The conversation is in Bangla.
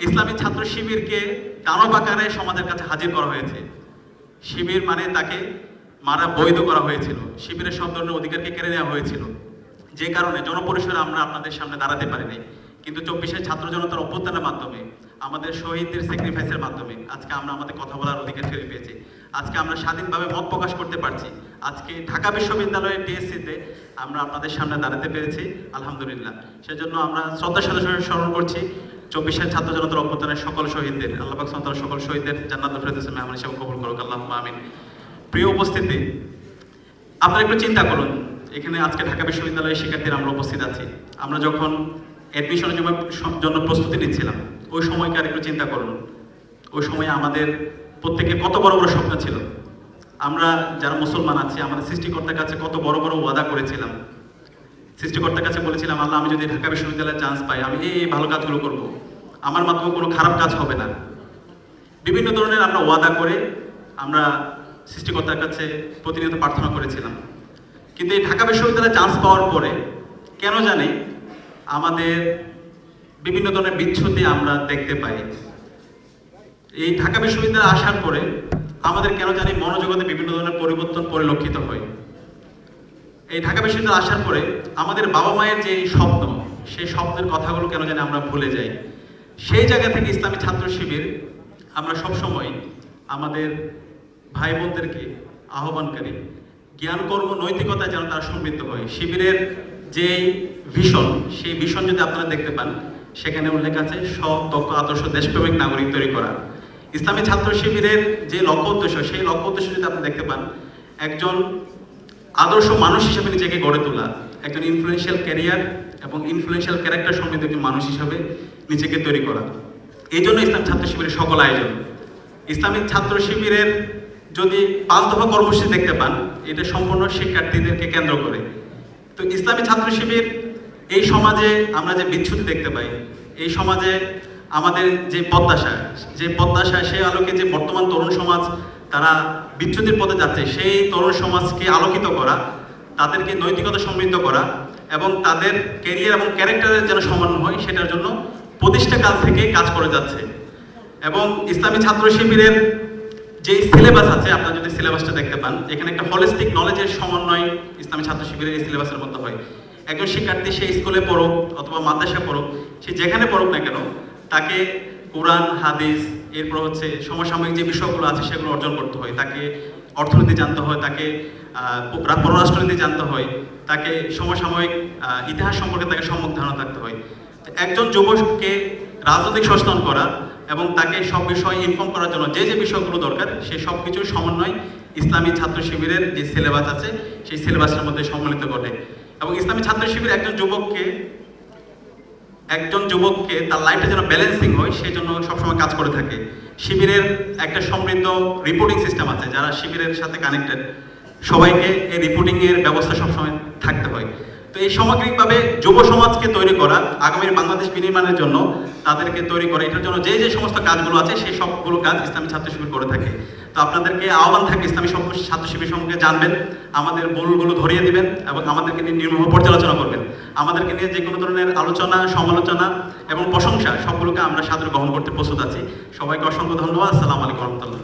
ইসলামী ছাত্র শিবিরকে দানব আকারে সমাজের কাছে হাজির করা হয়েছে। শিবির মানে তাকে মারা বৈধ করা হয়েছিল। শিবিরের সব ধরনের অধিকারকে কেড়ে নেওয়া হয়েছিল। যে কারণে জনপরিসরে আমরা আপনাদের সামনে দাঁড়াতে পারিনি। কিন্তু চব্বিশের ছাত্র জনতার অভ্যুত্থানের মাধ্যমে, আমাদের শহীদদের স্যাক্রিফাইসের মাধ্যমে আজকে আমরা আমাদের কথা বলার অধিকার ফিরে পেয়েছি। আজকে আমরা স্বাধীনভাবে মত প্রকাশ করতে পারছি। আজকে ঢাকা বিশ্ববিদ্যালয়ের টিএসসিতে আমরা আপনাদের সামনে দাঁড়াতে পেরেছি, আলহামদুলিল্লাহ। সেজন্য আমরা শ্রদ্ধার সাথে স্মরণ করছি। চব্বিশের ছাত্র জনতার অভ্যুত্থানের সকল শহীদদের আল্লাহ পাক সন্তান সকল শহীদদের জান্নাত ফেরদৌসে মেহমান হিসেবে কবুল করুক আল্লাহ আমিন। প্রিয় উপস্থিতি, আপনারা একটু চিন্তা করুন, এখানে আজকে ঢাকা বিশ্ববিদ্যালয়ের শিক্ষার্থীরা আমরা উপস্থিত আছি। আমরা যখন অ্যাডমিশনের জন্য প্রস্তুতি নিচ্ছিলাম, ওই সময়কার একটু চিন্তা করুন। ওই সময় আমাদের প্রত্যেকে কত বড় বড় স্বপ্ন ছিল। আমরা যারা মুসলমান আছি, আমাদের সৃষ্টিকর্তার কাছে কত বড় বড় ওয়াদা করেছিলাম। সৃষ্টিকর্তার কাছে বলেছিলাম, আল্লাহ, আমি যদি ঢাকা বিশ্ববিদ্যালয়ে চান্স পাই, আমি এই ভালো কাজগুলো করব। আমার মাধ্যমে কোনো খারাপ কাজ হবে না। বিভিন্ন ধরনের আমরা ওয়াদা করে আমরা সৃষ্টিকর্তার কাছে প্রতিনিয়ত প্রার্থনা করেছিলাম। কিন্তু এই ঢাকা বিশ্ববিদ্যালয়ে চান্স পাওয়ার পরে কেন জানি আমাদের বিভিন্ন ধরনের বিচ্ছুতি আমরা দেখতে পাই। এই ঢাকা বিশ্ববিদ্যালয়ে আসার পরে আমাদের কেন জানি মনোজগতে বিভিন্ন ধরনের পরিবর্তন পরিলক্ষিত হয়। এই ঢাকা বিশ্ববিদ্যালয়ে আসার পরে আমাদের বাবা মায়ের যে স্বপ্ন, সেই স্বপ্নের কথাগুলো কেন জানি আমরা ভুলে যাই। সেই জায়গা থেকে ইসলামী ছাত্র শিবির আমরা সবসময় আমাদের ভাই বোনদেরকে আহ্বানকারী জ্ঞান কর্ম নৈতিকতা যেন তারা সমৃদ্ধ হয়। শিবিরের যে ভীষণ, সেই ভীষণ যদি আপনারা দেখতে পান, সেখানে উল্লেখ আছে সব দক্ষ, আদর্শ, দেশপ্রেমিক নাগরিক তৈরি করা। ইসলামী ছাত্র শিবিরের যে লক্ষ্য উদ্দেশ্য, সেই লক্ষ্য উদ্দেশ্য যদি আপনি দেখতে পান, একজন আদর্শ মানুষ হিসেবে নিজেকে গড়ে তোলা, একজন ইনফ্লুয়েন্সিয়াল ক্যারিয়ার এবং ইনফ্লুয়েন্সিয়াল ক্যারেক্টার সমৃদ্ধ একজন মানুষ হিসাবে নিজেকে তৈরি করা। এই জন্য ইসলাম ছাত্র শিবিরের সকল আয়োজন। ইসলামিক ছাত্র শিবিরের যদি পাঁচ দফা কর্মসূচি দেখতে পান, এটা সম্পূর্ণ শিক্ষার্থীদেরকে কেন্দ্র করে। তো ইসলামী ছাত্র শিবির, এই সমাজে আমরা যে বিচ্ছুতি দেখতে পাই, এই সমাজে আমাদের যে প্রত্যাশা যে প্রত্যাশা সেই আলোকে যে বর্তমান তরুণ সমাজ তারা বিচ্ছুতির পথে যাচ্ছে। সেই তরুণ সমাজকে আলোকিত করা, তাদেরকে নৈতিকতা সমৃদ্ধ করা এবং তাদের ক্যারিয়ার এবং ক্যারেক্টারের যেন সমন্বয় হয়, সেটার জন্য প্রতিষ্ঠা প্রতিষ্ঠাকাল থেকে কাজ করে যাচ্ছে। এবং ইসলামী ছাত্র শিবিরের যে সিলেবাস আছে, আপনারা যদি সিলেবাসটা দেখতে পান, এখানে একটা হলিস্টিক নলেজের সমন্বয় ইসলামী ছাত্র শিবিরের এই সিলেবাসের মধ্যে হয়। একজন শিক্ষার্থী সে স্কুলে পড়ুক অথবা মাদ্রাসা পড়ুক, সে যেখানে পড়ুক না কেন, তাকে কোরআন, হাদিস এরপর হচ্ছে সমসাময়িক যে বিষয়গুলো আছে সেগুলো অর্জন করতে হয়। তাকে অর্থনীতি জানতে হয়, তাকে পররাষ্ট্রনীতি জানতে হয়, তাকে সমসাময়িক ইতিহাস সম্পর্কে তাকে সম্মুখ ধারণা থাকতে হয়। একজন যুবককে রাজনৈতিক সচেতন করা এবং তাকে সব বিষয়ে ইনফর্ম করার জন্য যে যে বিষয়গুলো দরকার, সে সব কিছুর সমন্বয় ইসলামী ছাত্র শিবিরের যে সিলেবাস আছে, সেই সিলেবাসের মধ্যে সম্মিলিত ঘটে। এবং ইসলামী ছাত্র শিবির একজন যুবককে একজন যুবককে তার লাইফটা যেন ব্যালেন্সিং হয় সেই জন্য সবসময় কাজ করে থাকে। শিবিরের একটা সমৃদ্ধ রিপোর্টিং সিস্টেম আছে, যারা শিবিরের সাথে কানেক্টেড সবাইকে এই রিপোর্টিংয়ের ব্যবস্থা সবসময় থাকতে হয়। তো এই সামগ্রিকভাবে যুব সমাজকে তৈরি করা আগামী বাংলাদেশ বিনির্মাণের জন্য তাদেরকে তৈরি করা, এটার জন্য যে যে সমস্ত কাজগুলো আছে, সেই সবগুলো কাজ ইসলামী ছাত্র শিবির করে থাকে। তো আপনাদেরকে আহ্বান থাকে ইসলামী ছাত্র শিবির সম্পর্কে জানবেন, আমাদের ভুলগুলো ধরিয়ে দিবেন এবং আমাদেরকে নিয়ে নির্মহ পর্যালোচনা করবেন। আমাদেরকে নিয়ে যে কোনো ধরনের আলোচনা, সমালোচনা এবং প্রশংসা, সবগুলোকে আমরা সাদরে গ্রহণ করতে প্রস্তুত আছি। সবাইকে অসংখ্য ধন্যবাদ। আসসালামু আলাইকুম রহমতুল্লাহ।